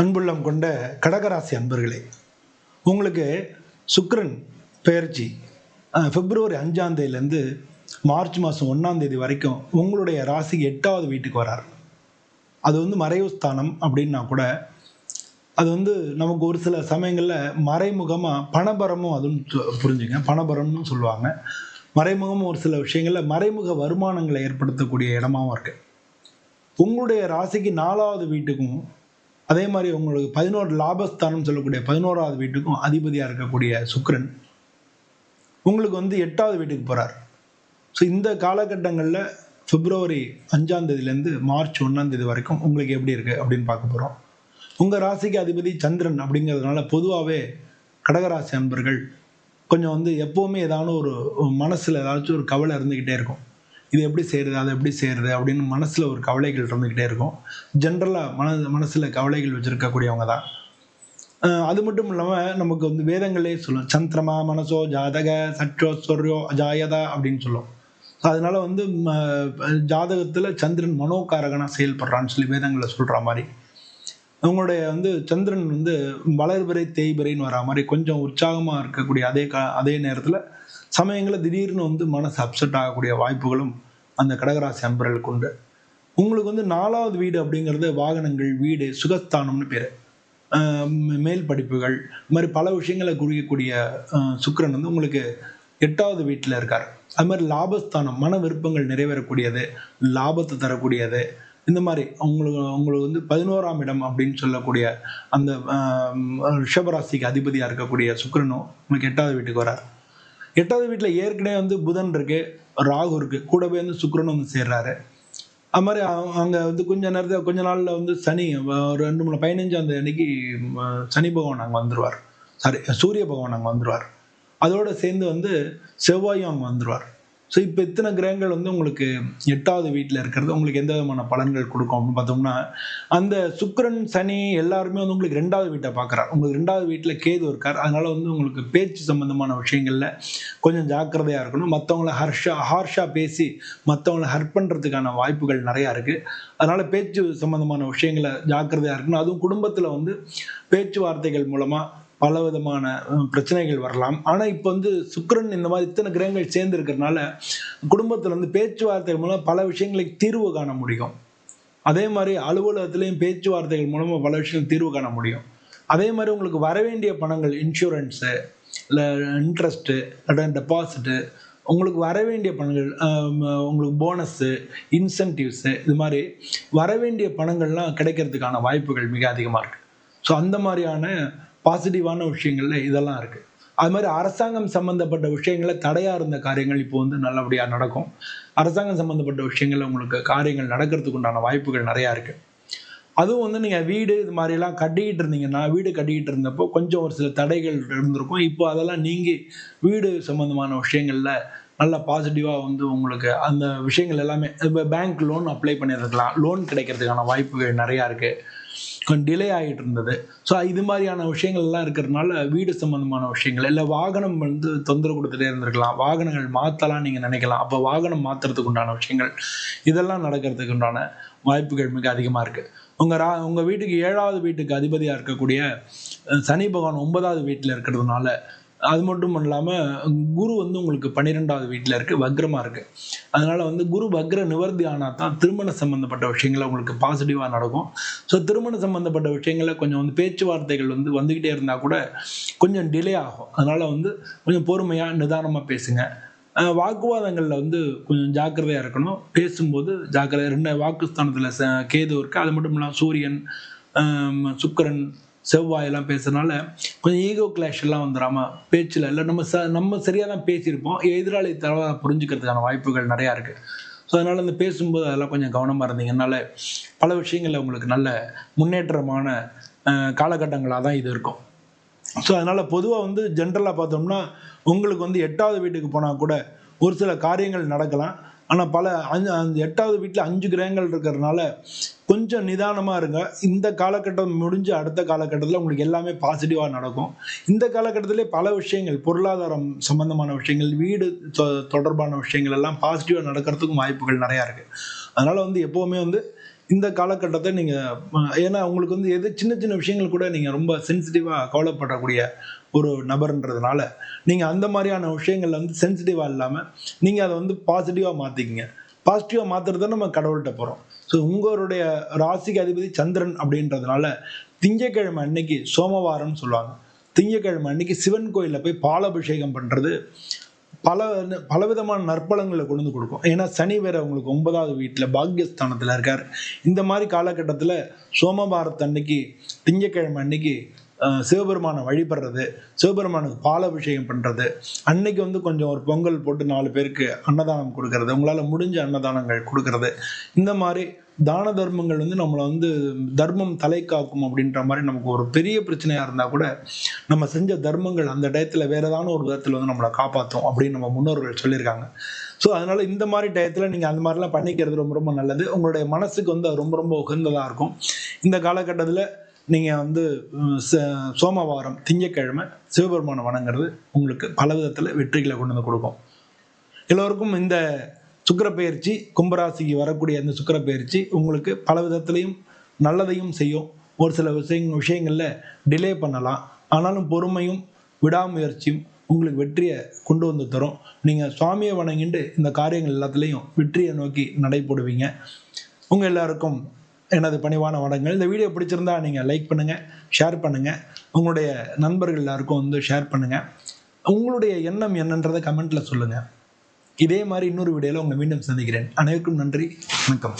அன்புள்ளம் கொண்ட கடகராசி அன்பர்களே உங்களுக்கு சுக்ரன் பெயர்ச்சி. பிப்ரவரி அஞ்சாம் தேதியிலேருந்து மார்ச் மாதம் ஒன்றாம் தேதி வரைக்கும் உங்களுடைய ராசிக்கு எட்டாவது வீட்டுக்கு வரார். அது வந்து மறைவு ஸ்தானம் அப்படின்னா கூட அது வந்து நமக்கு ஒரு சில சமயங்களில் மறைமுகமாக பணபரமும் அதுன்னு புரிஞ்சுங்க பணபரம்னு சொல்லுவாங்க. மறைமுகமும் ஒரு சில விஷயங்களில் மறைமுக வருமானங்களை ஏற்படுத்தக்கூடிய இடமாவும் இருக்குது உங்களுடைய ராசிக்கு நாலாவது வீட்டுக்கும் அதே மாதிரி உங்களுக்கு பதினோரு லாபஸ்தானம் சொல்லக்கூடிய பதினோராவது வீட்டுக்கும் அதிபதியாக இருக்கக்கூடிய சுக்ரன் உங்களுக்கு வந்து எட்டாவது வீட்டுக்கு போகிறார் ஸோ இந்த காலகட்டங்களில் பிப்ரவரி அஞ்சாம் தேதியிலேருந்து மார்ச் ஒன்றாம் தேதி வரைக்கும் உங்களுக்கு எப்படி இருக்குது அப்படின்னு பார்க்க போகிறோம் உங்கள் ராசிக்கு அதிபதி சந்திரன் அப்படிங்கிறதுனால பொதுவாகவே கடகராசி அன்பர்கள் கொஞ்சம் வந்து எப்போவுமே ஏதான ஒரு மனசில் ஏதாச்சும் ஒரு கவலை இருந்துக்கிட்டே இருக்கும். இது எப்படி செய்கிறது அதை எப்படி செய்கிறது அப்படின்னு மனசில் ஒரு கவலைகள் இருந்துக்கிட்டே இருக்கும். ஜென்ரலாக மன மனசில் கவலைகள் வச்சுருக்கக்கூடியவங்க தான். அது மட்டும் இல்லாமல் நமக்கு வந்து வேதங்களே சொல்லும். சந்திரமா மனசோ ஜாதக சற்றோ சொர்யோ அஜாயதா அப்படின்னு சொல்லும். அதனால வந்து ஜாதகத்தில் சந்திரன் மனோகாரகனா செயல்படுறான்னு சொல்லி வேதங்களை சொல்கிற மாதிரி. அவங்களுடைய வந்து சந்திரன் வந்து வளர்பிறை தேய்பிறைன்னு வரா மாதிரி கொஞ்சம் உற்சாகமாக இருக்கக்கூடிய அதே கா அதே நேரத்தில் சமயங்களில் திடீர்னு வந்து மனசு அப்செட் ஆகக்கூடிய வாய்ப்புகளும் அந்த கடகராசி அன்பர்களுக்கு உண்டு உங்களுக்கு வந்து நாலாவது வீடு அப்படிங்கிறது வாகனங்கள் வீடு சுகஸ்தானம்னு பேர். மேல் படிப்புகள் இது மாதிரி பல விஷயங்களை குறிக்கக்கூடிய சுக்கரன் வந்து உங்களுக்கு எட்டாவது வீட்டில் இருக்கார். அது மாதிரி லாபஸ்தானம் மன விருப்பங்கள் நிறைவேறக்கூடியது லாபத்தை தரக்கூடியது. இந்த மாதிரி உங்களுக்கு உங்களுக்கு வந்து பதினோராம் இடம் அப்படின்னு சொல்லக்கூடிய அந்த ரிஷபராசிக்கு அதிபதியாக இருக்கக்கூடிய சுக்கரனும் உங்களுக்கு எட்டாவது வீட்டுக்கு வரார். எட்டாவது வீட்டில் ஏற்கனவே வந்து புதன் இருக்கு ராகு இருக்கு. கூடவே வந்து சுக்கரன் வந்து சேர்றாரு. அது மாதிரி அங்கே வந்து கொஞ்ச நேரத்தில் கொஞ்ச நாளில் வந்து சனி ஒரு ரெண்டு மூணு பதினஞ்சாம் அன்னைக்கு சனி பகவான் அங்கே வந்துடுவார் சாரி சூரிய பகவான் அங்கே வந்துடுவார் அதோட சேர்ந்து வந்து செவ்வாயும் அங்கே வந்துடுவார் ஸோ இப்போ இத்தனை கிரகங்கள் வந்து உங்களுக்கு எட்டாவது வீட்டில் இருக்கிறது? உங்களுக்கு எந்த விதமான பலன்கள் கொடுக்கும் அப்படின்னு பார்த்தோம்னா அந்த சுக்கரன் சனி எல்லாருமே வந்து உங்களுக்கு ரெண்டாவது வீட்டை பார்க்குறாரு. உங்களுக்கு ரெண்டாவது வீட்டில் கேது இருக்கார். அதனால வந்து உங்களுக்கு பேச்சு சம்பந்தமான விஷயங்களில் கொஞ்சம் ஜாக்கிரதையாக இருக்கணும். மற்றவங்கள ஹர்ஷா ஹார்ஷாக பேசி மற்றவங்கள ஹர்ட் பண்ணுறதுக்கான வாய்ப்புகள் நிறையா இருக்குது அதனால் பேச்சு சம்பந்தமான விஷயங்களை ஜாக்கிரதையாக இருக்கணும். அதுவும் குடும்பத்தில் வந்து பேச்சுவார்த்தைகள் மூலமாக பல விதமான பிரச்சனைகள் வரலாம். ஆனால் இப்போ வந்து சுக்கரன் இந்த மாதிரி இத்தனை கிரகங்கள் சேர்ந்து இருக்கிறதுனால குடும்பத்தில் வந்து பேச்சுவார்த்தைகள் மூலம் பல விஷயங்களுக்கு தீர்வு காண முடியும். அதே மாதிரி அலுவலகத்திலையும் பேச்சுவார்த்தைகள் மூலமாக பல விஷயங்கள் தீர்வு காண முடியும். அதே மாதிரி உங்களுக்கு வரவேண்டிய பணங்கள் இன்சூரன்ஸு இல்லை இன்ட்ரெஸ்ட்டு இல்லை டெபாசிட்டு உங்களுக்கு வர வேண்டிய பணங்கள் உங்களுக்கு போனஸ்ஸு இன்சென்டிவ்ஸு இது மாதிரி வர வேண்டிய பணங்கள்லாம் கிடைக்கிறதுக்கான வாய்ப்புகள் மிக அதிகமாக இருக்குது ஸோ அந்த மாதிரியான பாசிட்டிவான விஷயங்கள்ல இதெல்லாம் இருக்குது அது மாதிரி அரசாங்கம் சம்மந்தப்பட்ட விஷயங்களில் தடையாக இருந்த காரியங்கள் இப்போ வந்து நல்லபடியாக நடக்கும். அரசாங்கம் சம்மந்தப்பட்ட விஷயங்கள்ல உங்களுக்கு காரியங்கள் நடக்கிறதுக்கு உண்டான வாய்ப்புகள் நிறையா இருக்குது அதுவும் வந்து நீங்கள் வீடு இது மாதிரிலாம் கட்டிக்கிட்டு இருந்தீங்கன்னா வீடு கட்டிக்கிட்டு இருந்தப்போ கொஞ்சம் ஒரு சில தடைகள் இருந்திருக்கும். இப்போ அதெல்லாம் நீங்கி வீடு சம்மந்தமான விஷயங்களில் நல்ல பாசிட்டிவாக வந்து உங்களுக்கு அந்த விஷயங்கள் எல்லாமே இப்போ பேங்க் லோன் அப்ளை பண்ணியிருக்கலாம். லோன் கிடைக்கிறதுக்கான வாய்ப்புகள் நிறையா இருக்குது கொஞ்சம் டிலே ஆகிட்டு இருந்தது ஸோ இது மாதிரியான விஷயங்கள்லாம் இருக்கிறதுனால வீடு சம்மந்தமான விஷயங்கள் இல்லை வாகனம் வந்து தொந்தரவு கொடுத்துட்டே இருந்திருக்கலாம். வாகனங்கள் மாற்றலாம் நீங்கள் நினைக்கலாம். அப்போ வாகனம் மாற்றுறதுக்கு உண்டான விஷயங்கள் இதெல்லாம் நடக்கிறதுக்கு உண்டான வாய்ப்புகள் மிக அதிகமாக இருக்குது உங்கள் ரா உங்கள் வீட்டுக்கு ஏழாவது வீட்டுக்கு அதிபதியாக இருக்கக்கூடிய சனி பகவான் ஒன்பதாவது வீட்டில் இருக்கிறதுனால அது மட்டும் இல்லாமல் குரு வந்து உங்களுக்கு பன்னிரெண்டாவது வீட்டில் இருக்குது வக்ரமாக இருக்குது அதனால் வந்து குரு வக்ர நிவர்த்தி ஆனால் தான் திருமண சம்மந்தப்பட்ட விஷயங்கள் உங்களுக்கு பாசிட்டிவாக நடக்கும். ஸோ திருமண சம்மந்தப்பட்ட விஷயங்களில் கொஞ்சம் வந்து பேச்சுவார்த்தைகள் வந்து வந்துக்கிட்டே இருந்தால் கூட கொஞ்சம் டிலே ஆகும். அதனால் வந்து கொஞ்சம் பொறுமையாக நிதானமாக பேசுங்க. வாக்குவாதங்களில் வந்து கொஞ்சம் ஜாக்கிரதையாக இருக்கணும். பேசும்போது ஜாக்கிரதை ரெண்டு வாக்குஸ்தானத்தில் ச கேது இருக்குது அது மட்டும் இல்லாமல் சூரியன் சுக்கரன் சுக்கிரன் செவ்வாய் எல்லாம் பேசுறதுனால கொஞ்சம் ஈகோ கிளாஷ் எல்லாம் வந்துடாம பேச்சில் இல்லை நம்ம ச நம்ம சரியாக தான் பேசியிருப்போம். எதிராளி தரவாக புரிஞ்சுக்கிறதுக்கான வாய்ப்புகள் நிறையா இருக்குது ஸோ அதனால் அந்த பேசும்போது அதெல்லாம் கொஞ்சம் கவனமாக இருந்தீங்கனால பல விஷயங்களில் உங்களுக்கு நல்ல முன்னேற்றமான காலகட்டங்களாக தான் இது இருக்கும். ஸோ அதனால் பொதுவாக வந்து ஜென்ரலாக பார்த்தோம்னா உங்களுக்கு வந்து எட்டாவது வீட்டுக்கு போனால் கூட ஒரு சில காரியங்கள் நடக்கலாம். ஆனால் பல அஞ்சு அந்த எட்டாவது வீட்டில் அஞ்சு கிரகங்கள் இருக்கிறதுனால கொஞ்சம் நிதானமாக இருங்க. இந்த காலகட்டம் முடிஞ்சு அடுத்த காலகட்டத்தில் உங்களுக்கு எல்லாமே பாசிட்டிவாக நடக்கும். இந்த காலகட்டத்திலே பல விஷயங்கள் பொருளாதாரம் சம்பந்தமான விஷயங்கள் வீடு தொ- தொடர்பான விஷயங்கள் எல்லாம் பாசிட்டிவாக நடக்கிறதுக்கும் வாய்ப்புகள் நிறையா இருக்குது அதனால் வந்து எப்போவுமே வந்து இந்த காலகட்டத்தை நீங்கள் ஏன்னா உங்களுக்கு வந்து எது சின்ன சின்ன விஷயங்கள் கூட நீங்கள் ரொம்ப சென்சிட்டிவாக கவலைப்படக்கூடிய ஒரு நபர்ன்றதுனால நீங்கள் அந்த மாதிரியான விஷயங்கள்ல வந்து சென்சிட்டிவாக இல்லாமல் நீங்கள் அதை வந்து பாசிட்டிவாக மாற்றிக்கிங்க பாசிட்டிவாக மாற்றுறது நம்ம கடவுள்கிட்ட போகிறோம் ஸோ உங்களுடைய ராசிக்கு அதிபதி சந்திரன் அப்படின்றதுனால திங்கக்கிழமை அன்னைக்கு சோமவாரம்னு சொல்லுவாங்க. திங்கக்கிழமை அன்னைக்கு சிவன் கோயிலில் போய் பாலாபிஷேகம் பண்ணுறது பல பலவிதமான நற்பலங்களை கொண்டு வந்து கொடுக்கும். ஏன்னா சனி வேற உங்களுக்கு ஒன்பதாவது வீட்டில் பாக்கியஸ்தானத்தில் இருக்கார். இந்த மாதிரி காலகட்டத்தில் சோமவாரத்து அன்னைக்கு திங்கக்கிழமை அன்னைக்கு சிவபெருமானை வழிபடுறது சிவபெருமானுக்கு பாலாபிஷேகம் பண்ணுறது அன்னைக்கு வந்து கொஞ்சம் ஒரு பொங்கல் போட்டு நாலு பேருக்கு அன்னதானம் கொடுக்கறது உங்களால் முடிஞ்ச அன்னதானங்கள் கொடுக்கறது இந்த மாதிரி தான தர்மங்கள் வந்து நம்மளை வந்து தர்மம் தலை காக்கும் அப்படின்ற மாதிரி நமக்கு ஒரு பெரிய பிரச்சனையாக இருந்தால் கூட நம்ம செஞ்ச தர்மங்கள் அந்த டயத்தில் வேறு ஏதான ஒரு விதத்தில் வந்து நம்மளை காப்பாற்றும் அப்படின்னு நம்ம முன்னோர்கள் சொல்லியிருக்காங்க. ஸோ அதனால் இந்த மாதிரி டயத்தில் நீங்கள் அந்த மாதிரிலாம் பண்ணிக்கிறது ரொம்ப ரொம்ப நல்லது. உங்களுடைய மனசுக்கு வந்து அது ரொம்ப ரொம்ப உகந்ததாக இருக்கும். இந்த காலகட்டத்தில் நீங்கள் வந்து ச- சோமவாரம் திங்கக்கிழமை சிவபெருமானை வணங்குறது உங்களுக்கு பல விதத்தில் வெற்றிகளை கொண்டு வந்து கொடுக்கும். எல்லோருக்கும் இந்த சுக்கரப்பெயர்ச்சி கும்பராசிக்கு வரக்கூடிய இந்த சுக்கரப்பெயர்ச்சி உங்களுக்கு பல விதத்துலையும் நல்லதையும் செய்யும். ஒரு சில விஷய விஷயங்களில் டிலே பண்ணலாம். ஆனாலும் பொறுமையும் விடாமுயற்சியும் உங்களுக்கு வெற்றியை கொண்டு வந்து தரும். நீங்கள் சுவாமியை வணங்கிட்டு இந்த காரியங்கள் எல்லாத்துலேயும் வெற்றியை நோக்கி நடைபோடுவீங்க. உங்கள் எல்லாருக்கும் எனது பணிவான வணங்கள் இந்த வீடியோ பிடிச்சிருந்தா நீங்கள் லைக் பண்ணுங்கள் ஷேர் பண்ணுங்கள் உங்களுடைய நண்பர்கள் எல்லாருக்கும் வந்து ஷேர் பண்ணுங்கள் உங்களுடைய எண்ணம் என்னன்றதை கமெண்ட்டில் சொல்லுங்கள் இதே மாதிரி இன்னொரு வீடியோவில் உங்களை மீண்டும் சந்திக்கிறேன். அனைவருக்கும் நன்றி வணக்கம்.